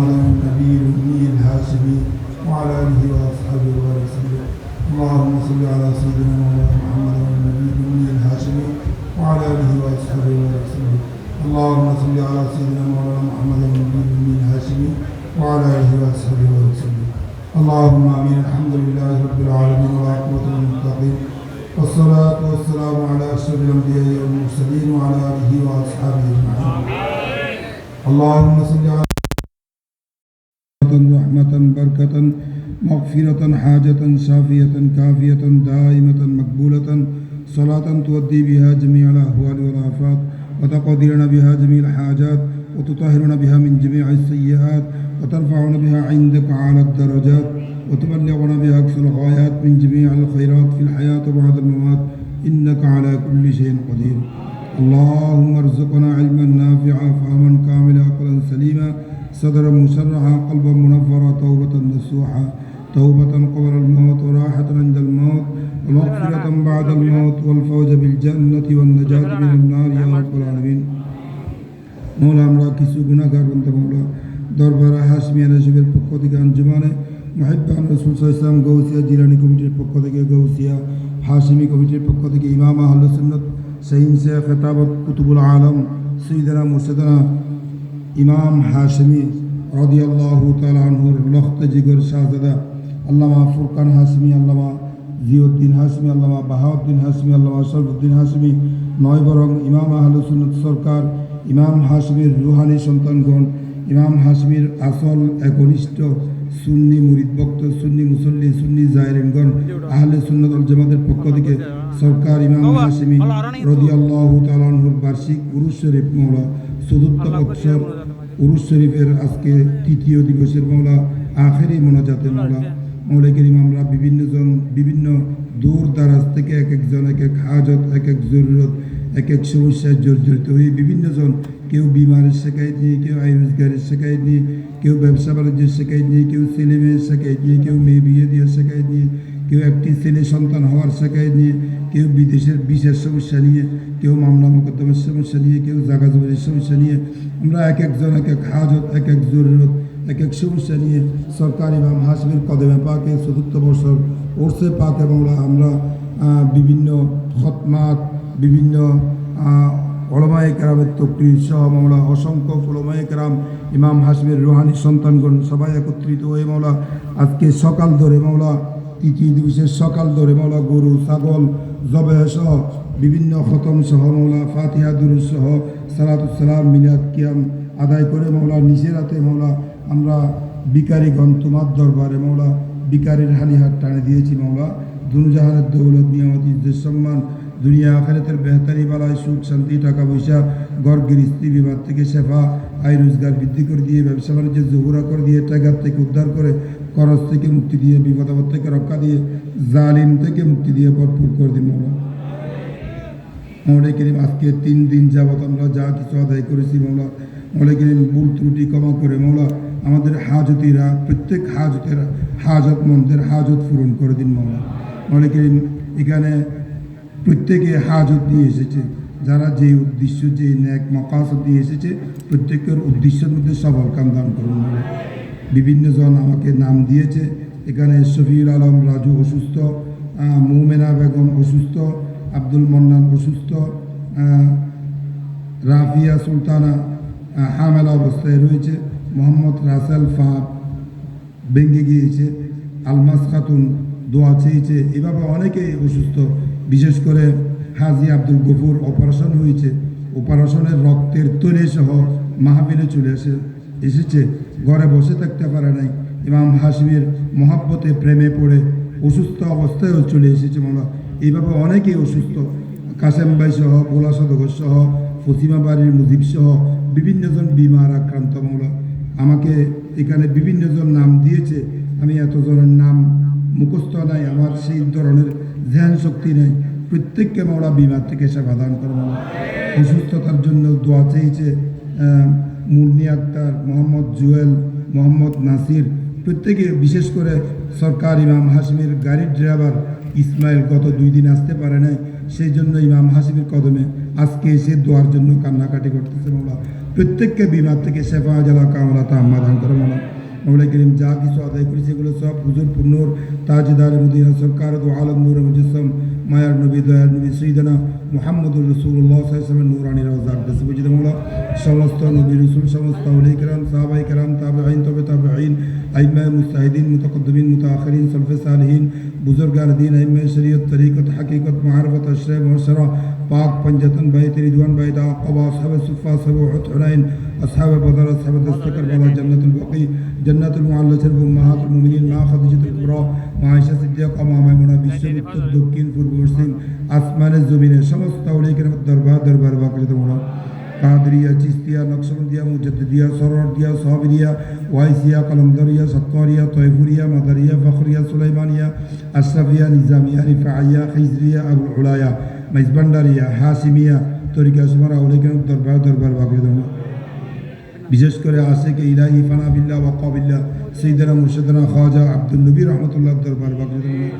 على النبي الأمي وعلى آله وأصحابه اللهم صل على سيدنا مولانا محمد النبي الأمي الهاشمي وعلى آله وأصحابه اللهم صل وعلى آله وأصحابه اللهم آمين. وعلى آله وأصحابه اللهم صل على رحمة بركة مغفرة حاجة شافية كافية دائمة مقبولة صلاة تؤدي بها جميع الأهوال والآفات وتقدرنا بها جميع الحاجات وتطهرنا بها من جميع السيئات وترفعنا بها عندك على الدرجات وتبلغنا بها أقصى الغايات من جميع الخيرات في الحياة وبعد الممات. إنك على كل شيء قدير. اللهم ارزقنا علما نافعا فهما كاملا عقلا سليما. صدرا مشرحا قلبا منفرا توبة نصوحا توبة قبل الموت وراحة عند الموت ومغفرة بعد الموت والفوز بالجنة والنجاة من النار يا رب العالمين মৌলা আমরা কিছু গুণাগার বন্ধু মৌলা দরবার হাসমিয়া নসিবের পক্ষ থেকে আঞ্জুমানে মহিবান রসুল ইসলাম গৌসিয়া জিরানি কমিটির পক্ষ থেকে গৌসিয়া হাসিমি কমিটির পক্ষ থেকে ইমাম আহল সুন্নত সঈন সে খেতাবত কুতুবুল আলম সঈদানা মুর্শিদানা ইমাম হাসমি রদিয়াল্লাহু তালাহুর লখত জিগর শাহজাদা, আল্লামা ফুরকান হাসমি আল্লামা জিউদ্দিন হাসমি আল্লামা বাহাউদ্দিন হাসমি আল্লামা শরফুদ্দিন হাসমি নয় বরং ইমাম আহলসুন সরকার, ইমাম হাসমির রুহানি সন্তানগণ, ইমাম হাসমির আসল একনিষ্ঠ সুন্নি মুরিদ ভক্ত, সুন্নি মুসল্লি, সুন্নি জায়রিনগণ, আহলে সুন্নত জামাতের পক্ষ থেকে সরকার ইমাম হাসমি রদিয়াল্লাহু তালাহুর বার্ষিক উরুস শরীফ মৌলা চতুর্থ বৎসর উরুস শরীফের আজকে তৃতীয় দিবসের মৌলা আখেরি মোনাজাতের মৌলা মৌলা করিম, আমরা বিভিন্ন দূর দারাজ থেকে এক একজন, এক এক হাজত, এক এক জরুরত, এক এক সমস্যায় জর্জরিত হয়ে বিভিন্ন জন কেউ বিমারের শেখায়ত নিয়ে কেউ আয় রোজগারের শেখায়ত নিয়ে কেউ ব্যবসা বাণিজ্যের শেখায়ত নিয়ে কেউ ছেলে মেয়ের শেখায়ত নিয়ে কেউ মেয়ে বিয়ে দিয়ে শেখায়ত নিয়ে কেউ একটি ছেলে সন্তান হওয়ার শেখায়ত নিয়ে কেউ বিদেশের বিশেষ সমস্যা নিয়ে, কেউ মামলা মোকদ্দমের সমস্যা নিয়ে, কেউ জাগা জমির সমস্যা নিয়ে, আমরা এক একজন, এক এক হাজত, এক এক জরুরত, এক এক সমস্যা নিয়ে সরকারি ইমাম হাসমির কদমে পাকে চতুর্থ বছর ওরসে পাকে এবং আমরা বিভিন্ন খতমাত, বিভিন্ন ওলমায় কেরামের তকরির সহ মামলা অসংখ্য ওলমায় কেরাম, ইমাম হাসমির রোহানি সন্তানগণ সবাই একত্রিত হয়ে মামলা আজকে সকাল ধরে মামলা তৃতীয় দিবসের সকাল ধরে মাওলা গরু, ছাগল জবে সহ বিভিন্ন খতম সহ মাওলা, ফাতিহা দুরুজ সহ সালাতুসালাম মিলাদ কিয়াম আদায় করে মাওলা, নিচের হাতে মাওলা, আমরা বিকারীগণ তোমার দরবারে মাওলা বিকারের হালিহাত টানে দিয়েছি মাওলা, দুনুজাহানের দৌলত, নিয়ামত, ইজ্জত, সম্মান দুনিয়া আখারাতের বেহতারি বালায় সুখ, শান্তি, টাকা পয়সা ঘর গৃহস্থী বিবাদ থেকে সেবা আয় রোজগার বৃদ্ধি করে দিয়ে, ব্যবসা বাণিজ্যের জহুরা করে দিয়ে টাকার থেকে উদ্ধার করে, খরচ থেকে মুক্তি দিয়ে, বিপদ আপদ থেকে রক্ষা দিয়ে, জালিম থেকে মুক্তি দিয়ে ভরপুর করে দিন মৌলা। মৌলাই করিম, আজকে তিন দিন যাবৎ আমরা যা কিছু আদায় করেছি মৌলা। মৌলাই করিম, ভুল ত্রুটি ক্ষমা করে মৌলা, আমাদের হাজতিরা, প্রত্যেক হাজতের মন্দের হাজত পূরণ করে দিন মৌলা। মৌলাই করিম, এখানে প্রত্যেকে হাজত নিয়ে এসেছে। যারা যে উদ্দেশ্য, যে ন্যাক মকাসদ নিয়ে এসেছে, প্রত্যেকের উদ্দেশ্যের মধ্যে সবল কাম দান করুন মৌলা বিভিন্ন জন আমাকে নাম দিয়েছে। এখানে শফিউল আলম রাজু অসুস্থ মৌমেনা বেগম অসুস্থ, আব্দুল মন্নান অসুস্থ রাফিয়া সুলতানা হামেলা অবস্থায় রয়েছে। মোহাম্মদ রাসেল ফাপ ভেঙে গিয়েছে। আলমাস খাতুন দোয়া চেয়েছে। এভাবে অনেকেই অসুস্থ। বিশেষ করে হাজি আব্দুল গফুর অপারেশন হয়েছে। অপারেশনের রক্তের তলে সহ মাহবিলে চলে এসে এসেছে। ঘরে বসে থাকতে পারে নাই। ইমাম হাসিমের মহাব্বতে প্রেমে পড়ে অসুস্থ অবস্থায়ও চলে এসেছে মামলা এইভাবে অনেকেই অসুস্থ। কাসেম ভাই সহ বোলা সদগর সহ ফসিমা বাড়ির মুজিব সহ বিভিন্নজন বিমার আক্রান্ত মামলা আমাকে এখানে বিভিন্নজন নাম দিয়েছে। আমি এতজনের নাম মুখস্থ নাই। আমার সেই ধরনের ধ্যান শক্তি নেই। প্রত্যেককে মাওলা বিমার থেকে সেবা দান করো মাওলা। অসুস্থতার জন্য দোয়া চেয়েছে মুন্নি আক্তার, মোহাম্মদ জুয়েল, মোহাম্মদ নাসির। প্রত্যেকে বিশেষ করে সরকার ইমাম হাসিমের গাড়ির ড্রাইভার ইসমাইল গত দুই দিন আসতে পারে নাই। সেই জন্য ইমাম হাসিমের কদমে আজকে এসে দোয়ার জন্য কান্নাকাটি করতেছে মাওলা। প্রত্যেককে বিমার থেকে শেফা জালা কামলা তাম্মা দান করে মোলা মৌলা করিম যা কিছু আদায় করেছে, এগুলো সব হুজুর পুন্নুর তাজদার মদিনা সরকার দু নূর মুজসম মায়ার নবী, দয়ার নবী সৈদনা মোহাম্মদুর রসুল্লাহ সাল্লামের নূরানি রওজার দেশে বুঝিত মোলা সমস্ত নবী রসুল, সমস্ত আউলি কেরাম সাহাবাই কেরাম তাবে আইন তবে তাবে আইন আইমা মুস্তাহিদিন মুতকদ্দমিন মুতাখিরিন সলফে সালহীন বুজুর্গান দিন আইমা শরীয়ত, তরিকত, হাকিকত মাহারফত আশরে মহসরা পাক পঞ্জতন বাইত রিদওয়ান বাইত আকাবা আসহাব সুফা সাহেব উহুদ হুনাইন أصحاب بدر أصحاب الدستكر بلا جنة البقي جنة المعلة أمهات المؤمنين مع خديجة الكبرى مع عائشة الصديقة مع ميمونة বিশ্বের উত্তর দক্ষিণ পূর্ব পশ্চিম আসমানের জমিনে সমস্ত আউলিকের দরবার দরবার বাকরিত মোড়া কাদরিয়া চিস্তিয়া নকশবন্দিয়া মুজদ্দিয়া সররদিয়া সাহাবিরিয়া ওয়াইসিয়া কলমদরিয়া সত্তরিয়া তয়ফুরিয়া মাদারিয়া ফখরিয়া সুলাইমানিয়া আশরাফিয়া নিজামিয়া রিফাইয়া খিজরিয়া আবুল উলায়া মাইজবান্ডারিয়া হাসিমিয়া, তরিকা সুমার আউলিকের দরবার দরবার মোড়া বিশেষ করে আশেক ইলাহি ফানাবিল্লা ওয়াকাবিল্লা সৈদানা মুর্শিদানা, খাজা আব্দুল নবী রহমতুল্লাহ দরবার বাকরিদুল্লাহ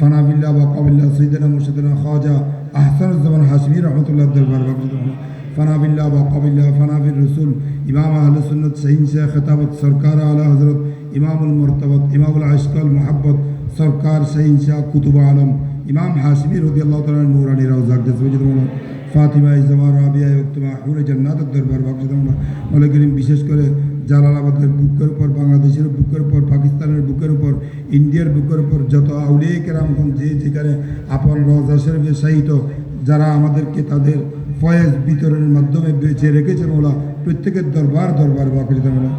ফানাবিল্লা ওয়াকাবিল্লা সৈদানা মুর্শিদানা, খাজা আহসানুজ্জামান হাসমি রহমতুল্লাহ দরবার বাকরিদুল্লাহ ফানাবিল্লা ওয়াকাবিল্লা ফানাবির রসুল, ইমাম আহল সুন্নত সহিন শেখ খেতাবত সরকার আলা হজরত ইমামুল মরতবত, ইমামুল আশকাল মোহাব্বত সরকার সহিন শাহ কুতুব আলম। ইমাম হাসমি রদি আল্লাহ তালা নুরানি রাউজাক দেশ ফাতিমা ইজামা রাবিয়া উত্তমা হুরে জান্নাতের দরবার বাক্সদমা মনে করিম বিশেষ করে জালালাবাদের বুকের উপর, বাংলাদেশের বুকের উপর, পাকিস্তানের বুকের উপর, ইন্ডিয়ার বুকের উপর যত আউলিয়া কেরামগণ যে যেখানে আপন রজা শরীফে সাহিত যারা আমাদেরকে তাদের ফয়েজ বিতরণের মাধ্যমে বেঁচে রেখেছে মোলা প্রত্যেকের দরবার দরবার বাক্সদমা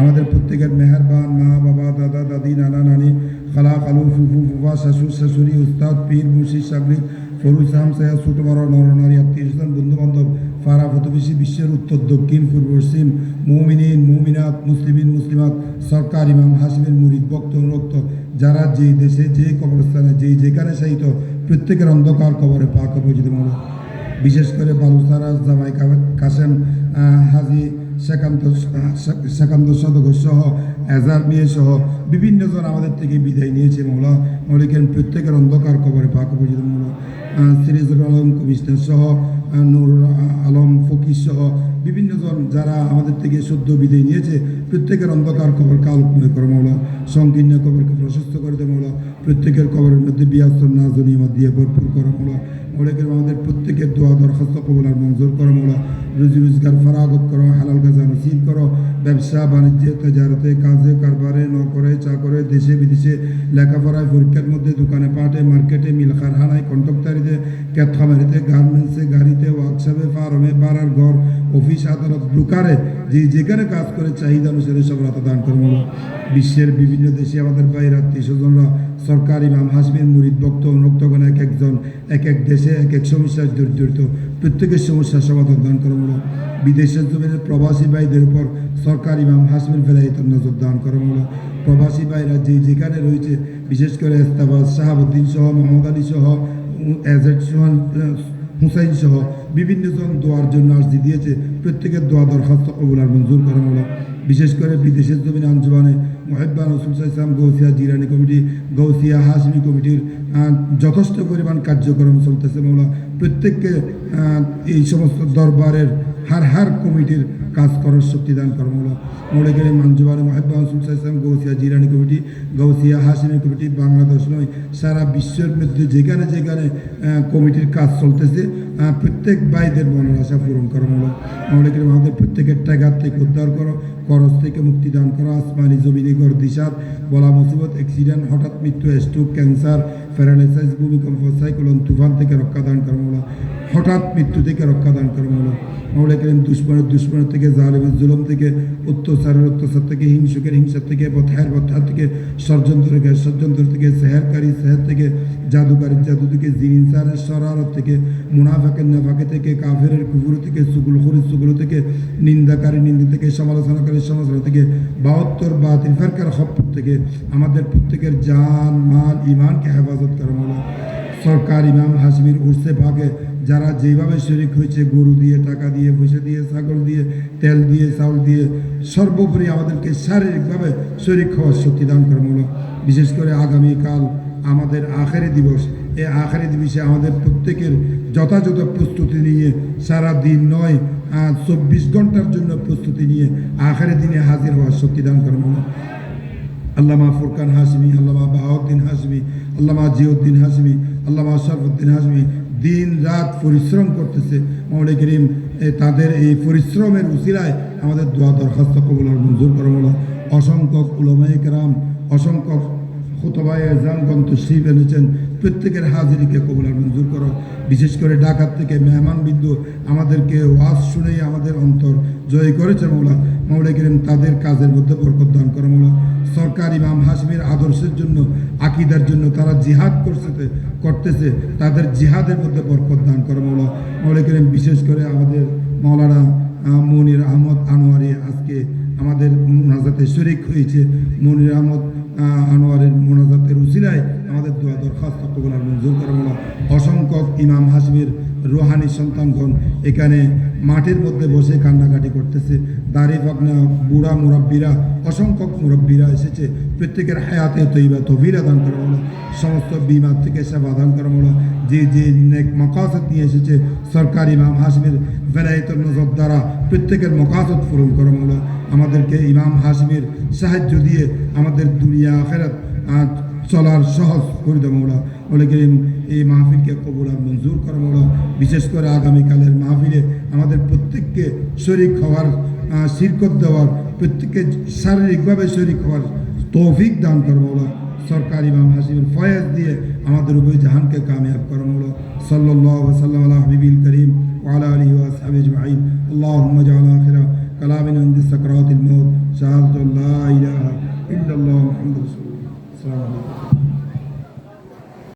আমাদের প্রত্যেকের মেহরবান মা বাবা দাদা, দাদি, নানা, নানি খালা খালু ফুফু ফুফা শাশুর শাশুড়ি উস্তাদ পীর মুর্শিদ সাগরিদ ফরুজ হামসায়া ছোট বড় নরনারী আত্মীয় স্বজন বন্ধু বান্ধব পাড়া প্রতিবেশী বিশ্বের উত্তর, দক্ষিণ, পূর্ব, পশ্চিম, মৌমিনিন, মৌমিনাত, মুসলিমিন, মুসলিমাত, সরকার, ইমাম হাসিমের মুরিদ, ভক্ত, অনুরক্ত, যারা যেই দেশে যে কবরস্থানে, যেই যেখানে সাহিত প্রত্যেকের অন্ধকার কবরে পাক অপজিত মূল বিশেষ করে বালুসারা জামাই কাসেম হাজি, সেকান্ত সেকান্ত সদক সহ এজার মিয়া সহ বিভিন্ন জন আমাদের থেকে বিদায় নিয়েছে মৌলা মৌলিকের প্রত্যেকের অন্ধকার কবরে পাক অপজিত মৌলা সিরিজুল আলম কমিশনার সহ নুরুল নুর আলম ফকির সহ বিভিন্ন জন যারা আমাদের থেকে সদ্য বিদায় নিয়েছে, প্রত্যেকের অন্ধকার কবর কালকুমে করে মৌলা সংকীর্ণ কবরকে প্রশস্ত করে দে মৌলা প্রত্যেকের কবরের মধ্যে বিয়াস্তর নাজনীমত দিয়ে ভরপুর করে মৌলা মৌলিকের আমাদের প্রত্যেকের দোয়া দরখাস্ত কবল আর মঞ্জুর করো মৌলা রুজি রোজগার, ফরাগত করো, হালাল গাজা নসিব করো। ব্যবসা, বাণিজ্যে, তেজারতে, কাজে, কারবারে নকরে চাকরে, দেশে, বিদেশে, লেখাপড়ায়, পরীক্ষার মধ্যে, দোকানে, পাটে, মার্কেটে, মিল কারখানায়, কন্ট্রাক্টারিতে ক্যাথমারিতে গার্মেন্টসে, গাড়িতে, ওয়ার্কশপে, ফার্মে, পাড়ার ঘর অফিস আদালত ব্লুকারে যে যেখানে কাজ করে চাহিদা অনুসারে সব রাতা দান করব বিশ্বের বিভিন্ন দেশে আমাদের বাইরের আত্মীয় স্বজনরা সরকার ইমাম হাসমিন, মুরিদ ভক্ত অনুক্তগণ এক একজন, এক এক দেশে এক এক সমস্যায় জড়িত প্রত্যেকের সমস্যার সমাধান দান করব বিদেশের জমিনের প্রবাসী ভাইদের উপর সরকারি সরকার ইমাম হাসমিন ফেলাইত নজর দান করব প্রবাসী ভাইরা যে যেখানে রয়েছে, বিশেষ করে এস্তাবাদ, শাহাবুদ্দিন সহ, মোহাম্মদ আলী সহ এজেড সোহান হুসাইন সহ বিভিন্ন জন দোয়ার জন্য আর্জি দিয়েছে। প্রত্যেকের দোয়া দরখাস্ত কবুল আর মঞ্জুর করা হলো বিশেষ করে বিদেশের জমিন আঞ্জুমানে মোহেব্বান রসুল ইসলাম গৌসিয়া জিরানি কমিটি গৌসিয়া হাসমি কমিটির যথেষ্ট পরিমাণ কার্যক্রম চলতেছে মৌলা প্রত্যেককে এই সমস্ত দরবারের হার হার কমিটির কাজ করার শক্তি দান করা মৌলা মৌলে গেলে মানজুবানে মোহেব্বান রসুল ইসলাম গৌসিয়া জিরানি কমিটি গৌসিয়া হাসমি কমিটি, বাংলাদেশ নয়, সারা বিশ্বের মধ্যে যেখানে যেখানে কমিটির কাজ চলতেছে। প্রত্যেক ভাইদের মনের আশা পূরণ করো মৌলা গেলে আমাদের প্রত্যেকের টাকার থেকে উদ্ধার করো। খরচ থেকে মুক্তি দান করো। আসমানি জমিনি গর দিশার বলা মুসিবত অ্যাক্সিডেন্ট হঠাৎ মৃত্যু স্ট্রোক ক্যান্সার প্যারালাইসিস ভূমিকম্প, সাইক্লোন তুফান থেকে রক্ষা দান করো হঠাৎ মৃত্যু থেকে রক্ষা দান করো মৌলা করিম দুশ্মনের দুশ্মনের থেকে, জালিমের জুলম থেকে, অত্যাচারের, অত্যাচার থেকে, হিংসুকের, হিংসার থেকে বথায়ের বথার থেকে ষড়যন্ত্র থেকে ষড়যন্ত্র থেকে, সেহেরকারী, সেহের থেকে জাদুকারীর জাদু থেকে জিনসারের শরারত থেকে, মুনাফাকের নাফাকে থেকে, কাফেরের কুকুর থেকে, সুগুল খরির সুগুল থেকে, নিন্দাকারী নিন্দা থেকে, সমালোচনাকারী সমালোচনা থেকে, বাহাত্তর বাতিল ফেরকার খপ্পর থেকে, আমাদের প্রত্যেকের জান, মাল ইমানকে হেফাজত করা হলো সরকার, ইমাম হাসমির উর্সে ভাগে যারা যেভাবে শরিক হয়েছে, গরু দিয়ে, টাকা দিয়ে পয়সা দিয়ে, ছাগল দিয়ে, তেল দিয়ে, চাউল দিয়ে, সর্বোপরি আমাদেরকে শারীরিকভাবে শরিক হওয়ার শক্তি দান করা বিশেষ করে আগামীকাল আমাদের আখেরি দিবস। এই আখেরি দিবসে আমাদের প্রত্যেকের যথাযথ প্রস্তুতি নিয়ে সারা দিন নয় চব্বিশ ঘণ্টার জন্য প্রস্তুতি নিয়ে আখারে দিনে হাজির হওয়ার শক্তি দান করে আল্লামা ফুরকান হাসমি আল্লামা বাহাউদ্দিন হাসমি আল্লামা জিউদ্দিন হাসমি আল্লামা শরফুদ্দিন হাসমি দিন রাত পরিশ্রম করতেছে। মৌলিক করিম তাদের এই পরিশ্রমের উচিরায় আমাদের দোয়া দরখাস্ত কবুল আর মঞ্জুর করে হলো অসংখ্য উলমায়িক কেরাম অসংখ্য খুতবায় জামগণ তশরিফ এনেছেন। প্রত্যেকের হাজিরিকে কবুল আর মঞ্জুর করো। বিশেষ করে ঢাকার থেকে মেহমান বিন্দু আমাদেরকে ওয়াজ শুনেই আমাদের অন্তর জয় করেছে মৌলা মৌলা করিম, তাদের কাজের মধ্যে বরকত দান করো মৌলা সরকার ইমাম হাসমির আদর্শের জন্য, আকিদার জন্য তারা জিহাদ করছে করতেছে। তাদের জিহাদের মধ্যে বরকত দান করো মৌলা মৌলা করিম, বিশেষ করে আমাদের মৌলানা মনির আহমদ আনোয়ারি আজকে আমাদের মোনাজাতে শরিক হয়েছে। মনির আহমদ আনোয়ারের মোনাজাতের উচিলায় আমাদের দোয়া দরখাস্ত কবলার মঞ্জুর করা অসংখ্য ইমাম হাসমির রোহানি সন্তানগণ এখানে মাটির মধ্যে বসে কান্নাকাটি করতেছে। দাড়ি পাকনা বুড়া মুরব্বীরা অসংখ্য মুরব্বীরা এসেছে। প্রত্যেকের হায়াতে তৈবা তভিরা দান করা বলো সমস্ত বিমা থেকে সেবা দান করা বলো যে যে নেক নিয়ে এসেছে, সরকার ইমাম হাসমির বেলায়তুল নজর দ্বারা প্রত্যেকের মকাসদ পূরণ করা বলো আমাদেরকে ইমাম হাসমির সাহায্য দিয়ে আমাদের দুনিয়া ফেরত চলার সহজ করে দেবো ওরা বলে গেলেন এই মাহফিলকে কবুল আর মঞ্জুর করা মোড়া বিশেষ করে আগামীকালের মাহফিলে আমাদের প্রত্যেককে শরিক হওয়ার আহ, শিরকত দেওয়ার প্রত্যেককে শারীরিকভাবে শরিক হওয়ার তৌফিক দান করবো ওরা সরকার ইমাম হাসিমের ফয়েজ দিয়ে আমাদের উভয় জাহানকে কামিয়াব করো মোড়া সাল্লাহ সাল্লাম আল্লাহ হাবিবিল করিম وعلى آله وأصحابه أجمعين اللهم اجعل آخر كلامنا عند سكرات الموت شهادة لا إله إلا الله محمد رسول الله السلام عليكم